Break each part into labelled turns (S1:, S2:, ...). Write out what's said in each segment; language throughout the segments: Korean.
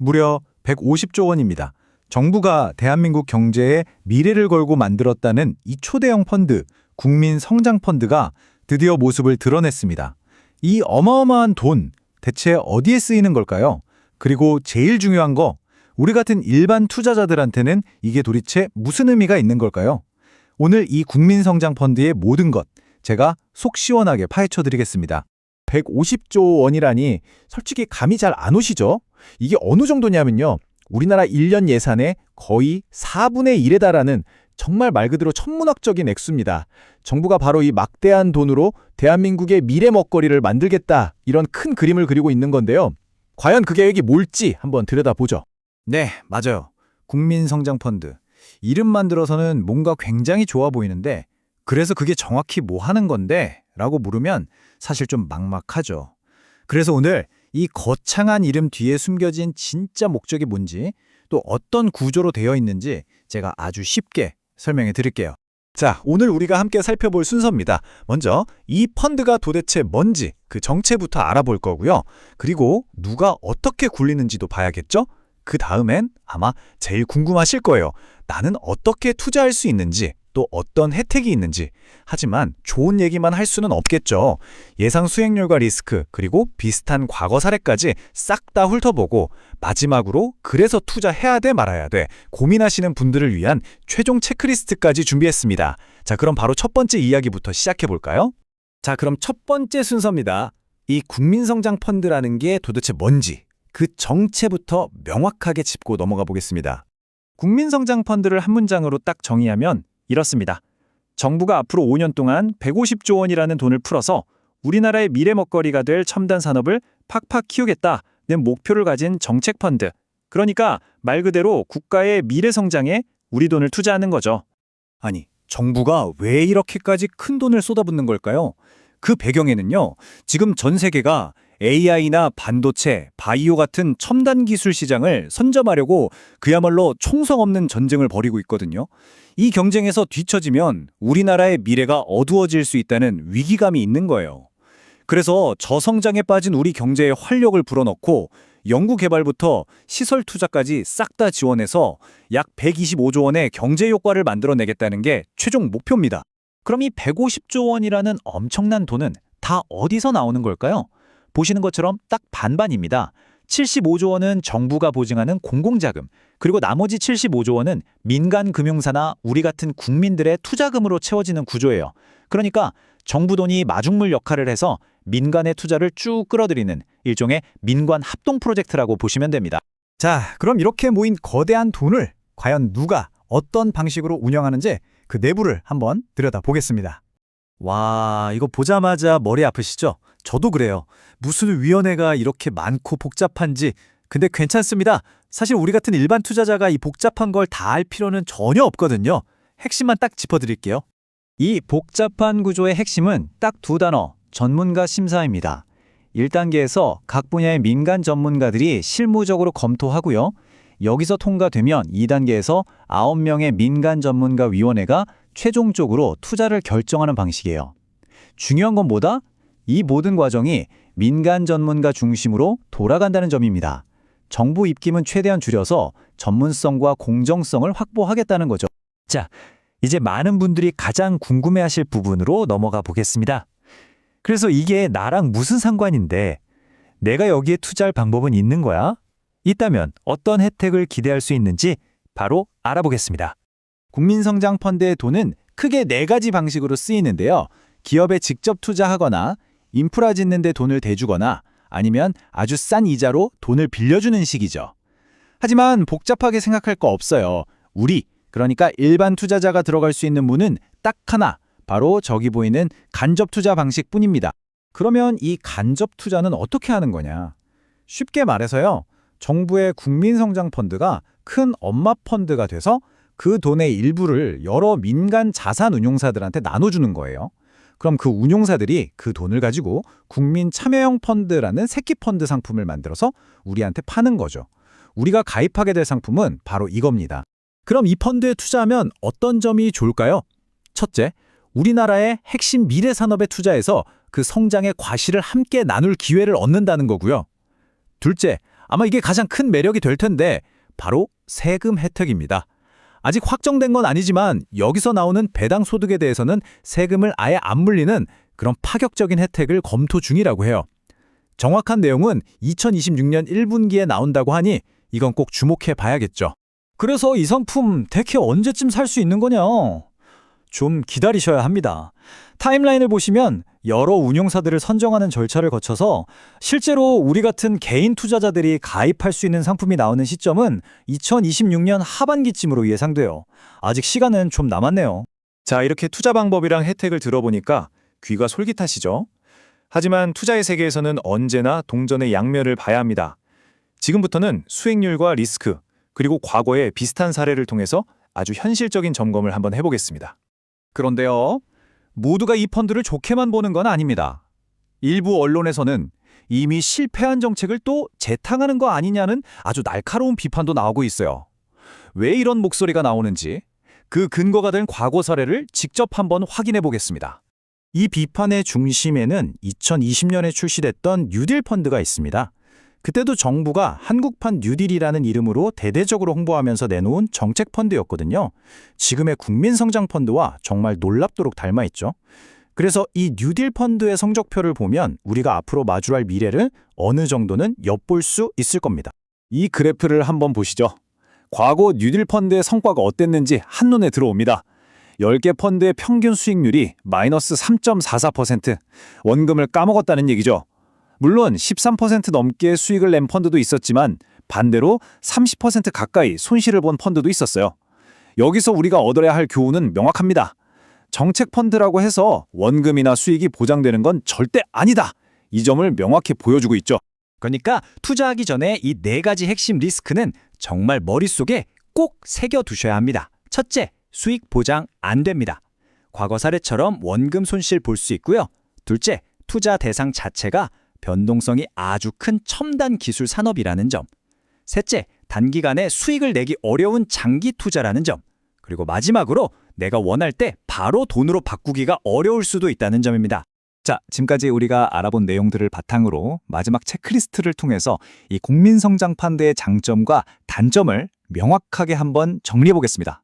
S1: 무려 150조 원입니다. 정부가 대한민국 경제에 미래를 걸고 만들었다는 이 초대형 펀드, 국민 성장 펀드가 드디어 모습을 드러냈습니다. 이 어마어마한 돈, 대체 어디에 쓰이는 걸까요? 그리고 제일 중요한 거, 우리 같은 일반 투자자들한테는 이게 도대체 무슨 의미가 있는 걸까요? 오늘 이 국민성장펀드의 모든 것, 제가 속 시원하게 파헤쳐 드리겠습니다. 150조 원이라니 솔직히 감이 잘 안 오시죠? 이게 어느 정도냐면요. 우리나라 1년 예산의 거의 4분의 1에 달하는 정말 말 그대로 천문학적인 액수입니다. 정부가 바로 이 막대한 돈으로 대한민국의 미래 먹거리를 만들겠다 이런 큰 그림을 그리고 있는 건데요. 과연 그 계획이 뭘지 한번 들여다보죠. 네, 맞아요. 국민성장펀드. 이름만 들어서는 뭔가 굉장히 좋아 보이는데 그래서 그게 정확히 뭐 하는 건데? 라고 물으면 사실 좀 막막하죠. 그래서 오늘 이 거창한 이름 뒤에 숨겨진 진짜 목적이 뭔지 또 어떤 구조로 되어 있는지 제가 아주 쉽게 설명해 드릴게요. 자, 오늘 우리가 함께 살펴볼 순서입니다. 먼저 이 펀드가 도대체 뭔지 그 정체부터 알아볼 거고요. 그리고 누가 어떻게 굴리는지도 봐야겠죠? 그 다음엔 아마 제일 궁금하실 거예요. 나는 어떻게 투자할 수 있는지 또 어떤 혜택이 있는지. 하지만 좋은 얘기만 할 수는 없겠죠. 예상 수익률과 리스크 그리고 비슷한 과거 사례까지 싹 다 훑어보고 마지막으로 그래서 투자해야 돼 말아야 돼 고민하시는 분들을 위한 최종 체크리스트까지 준비했습니다. 자 그럼 바로 첫 번째 이야기부터 시작해 볼까요? 자 그럼 첫 번째 순서입니다. 이 국민성장 펀드라는 게 도대체 뭔지 그 정체부터 명확하게 짚고 넘어가 보겠습니다. 국민성장 펀드를 한 문장으로 딱 정의하면 이렇습니다. 정부가 앞으로 5년 동안 150조 원이라는 돈을 풀어서 우리나라의 미래 먹거리가 될 첨단 산업을 팍팍 키우겠다는 목표를 가진 정책 펀드. 그러니까 말 그대로 국가의 미래 성장에 우리 돈을 투자하는 거죠. 아니, 정부가 왜 이렇게까지 큰 돈을 쏟아붓는 걸까요? 그 배경에는요. 지금 전 세계가 AI나 반도체, 바이오 같은 첨단 기술 시장을 선점하려고 그야말로 총성 없는 전쟁을 벌이고 있거든요. 이 경쟁에서 뒤처지면 우리나라의 미래가 어두워질 수 있다는 위기감이 있는 거예요. 그래서 저성장에 빠진 우리 경제에 활력을 불어넣고 연구개발부터 시설 투자까지 싹 다 지원해서 약 125조 원의 경제 효과를 만들어내겠다는 게 최종 목표입니다. 그럼 이 150조 원이라는 엄청난 돈은 다 어디서 나오는 걸까요? 보시는 것처럼 딱 반반입니다. 75조 원은 정부가 보증하는 공공자금, 그리고 나머지 75조 원은 민간 금융사나 우리 같은 국민들의 투자금으로 채워지는 구조예요. 그러니까 정부 돈이 마중물 역할을 해서 민간의 투자를 쭉 끌어들이는 일종의 민관 합동 프로젝트라고 보시면 됩니다. 자, 그럼 이렇게 모인 거대한 돈을 과연 누가 어떤 방식으로 운영하는지 그 내부를 한번 들여다보겠습니다. 와, 이거 보자마자 머리 아프시죠? 저도 그래요. 무슨 위원회가 이렇게 많고 복잡한지. 근데 괜찮습니다. 사실 우리 같은 일반 투자자가 이 복잡한 걸 다 알 필요는 전혀 없거든요. 핵심만 딱 짚어드릴게요. 이 복잡한 구조의 핵심은 딱 두 단어, 전문가 심사입니다. 1단계에서 각 분야의 민간 전문가들이 실무적으로 검토하고요. 여기서 통과되면 2단계에서 9명의 민간 전문가 위원회가 최종적으로 투자를 결정하는 방식이에요. 중요한 건 뭐다? 이 모든 과정이 민간 전문가 중심으로 돌아간다는 점입니다. 정부 입김은 최대한 줄여서 전문성과 공정성을 확보하겠다는 거죠. 자, 이제 많은 분들이 가장 궁금해하실 부분으로 넘어가 보겠습니다. 그래서 이게 나랑 무슨 상관인데 내가 여기에 투자할 방법은 있는 거야? 있다면 어떤 혜택을 기대할 수 있는지 바로 알아보겠습니다. 국민성장펀드의 돈은 크게 네 가지 방식으로 쓰이는데요. 기업에 직접 투자하거나 인프라 짓는 데 돈을 대주거나 아니면 아주 싼 이자로 돈을 빌려주는 식이죠. 하지만 복잡하게 생각할 거 없어요. 우리, 그러니까 일반 투자자가 들어갈 수 있는 문은 딱 하나, 바로 저기 보이는 간접 투자 방식뿐입니다. 그러면 이 간접 투자는 어떻게 하는 거냐? 쉽게 말해서요. 정부의 국민성장펀드가 큰 엄마 펀드가 돼서 그 돈의 일부를 여러 민간 자산 운용사들한테 나눠주는 거예요. 그럼 그 운용사들이 그 돈을 가지고 국민 참여형 펀드라는 새끼 펀드 상품을 만들어서 우리한테 파는 거죠. 우리가 가입하게 될 상품은 바로 이겁니다. 그럼 이 펀드에 투자하면 어떤 점이 좋을까요? 첫째, 우리나라의 핵심 미래 산업에 투자해서 그 성장의 과실을 함께 나눌 기회를 얻는다는 거고요. 둘째, 아마 이게 가장 큰 매력이 될 텐데 바로 세금 혜택입니다. 아직 확정된 건 아니지만 여기서 나오는 배당 소득에 대해서는 세금을 아예 안 물리는 그런 파격적인 혜택을 검토 중이라고 해요. 정확한 내용은 2026년 1분기에 나온다고 하니 이건 꼭 주목해 봐야겠죠.
S2: 그래서 이 상품 대체 언제쯤 살 수 있는 거냐? 좀 기다리셔야 합니다. 타임라인을 보시면 여러 운용사들을 선정하는 절차를 거쳐서 실제로 우리 같은 개인 투자자들이 가입할 수 있는 상품이 나오는 시점은 2026년 하반기쯤으로 예상돼요. 아직 시간은 좀 남았네요.
S3: 자, 이렇게 투자 방법이랑 혜택을 들어보니까 귀가 솔깃하시죠? 하지만 투자의 세계에서는 언제나 동전의 양면을 봐야 합니다. 지금부터는 수익률과 리스크, 그리고 과거의 비슷한 사례를 통해서 아주 현실적인 점검을 한번 해보겠습니다.
S1: 그런데요, 모두가 이 펀드를 좋게만 보는 건 아닙니다. 일부 언론에서는 이미 실패한 정책을 또 재탕하는 거 아니냐는 아주 날카로운 비판도 나오고 있어요. 왜 이런 목소리가 나오는지 그 근거가 된 과거 사례를 직접 한번 확인해 보겠습니다. 이 비판의 중심에는 2020년에 출시됐던 뉴딜 펀드가 있습니다. 그때도 정부가 한국판 뉴딜이라는 이름으로 대대적으로 홍보하면서 내놓은 정책 펀드였거든요. 지금의 국민성장 펀드와 정말 놀랍도록 닮아 있죠. 그래서 이 뉴딜 펀드의 성적표를 보면 우리가 앞으로 마주할 미래를 어느 정도는 엿볼 수 있을 겁니다. 이 그래프를 한번 보시죠. 과거 뉴딜 펀드의 성과가 어땠는지 한눈에 들어옵니다. 10개 펀드의 평균 수익률이 마이너스 3.44%, 원금을 까먹었다는 얘기죠. 물론 13% 넘게 수익을 낸 펀드도 있었지만 반대로 30% 가까이 손실을 본 펀드도 있었어요. 여기서 우리가 얻어야 할 교훈은 명확합니다. 정책 펀드라고 해서 원금이나 수익이 보장되는 건 절대 아니다. 이 점을 명확히 보여주고 있죠.
S2: 그러니까 투자하기 전에 이 네 가지 핵심 리스크는 정말 머릿속에 꼭 새겨 두셔야 합니다. 첫째, 수익 보장 안 됩니다. 과거 사례처럼 원금 손실 볼 수 있고요. 둘째, 투자 대상 자체가 변동성이 아주 큰 첨단 기술 산업이라는 점. 셋째, 단기간에 수익을 내기 어려운 장기 투자라는 점. 그리고 마지막으로 내가 원할 때 바로 돈으로 바꾸기가 어려울 수도 있다는 점입니다.
S1: 자, 지금까지 우리가 알아본 내용들을 바탕으로 마지막 체크리스트를 통해서 이 국민성장 펀드의 장점과 단점을 명확하게 한번 정리해 보겠습니다.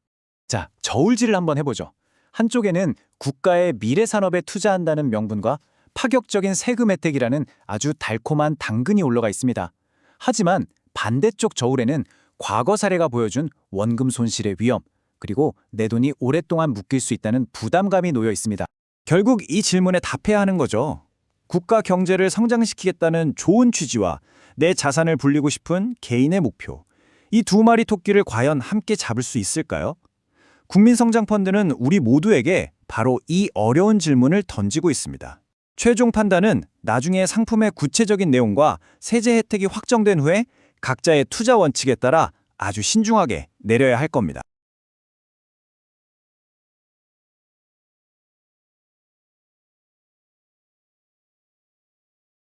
S1: 자, 저울질을 한번 해보죠. 한쪽에는 국가의 미래 산업에 투자한다는 명분과 파격적인 세금 혜택이라는 아주 달콤한 당근이 올라가 있습니다. 하지만 반대쪽 저울에는 과거 사례가 보여준 원금 손실의 위험, 그리고 내 돈이 오랫동안 묶일 수 있다는 부담감이 놓여 있습니다. 결국 이 질문에 답해야 하는 거죠. 국가 경제를 성장시키겠다는 좋은 취지와 내 자산을 불리고 싶은 개인의 목표. 이 두 마리 토끼를 과연 함께 잡을 수 있을까요? 국민성장펀드는 우리 모두에게 바로 이 어려운 질문을 던지고 있습니다. 최종 판단은 나중에 상품의 구체적인 내용과 세제 혜택이 확정된 후에 각자의 투자 원칙에 따라 아주 신중하게 내려야 할 겁니다.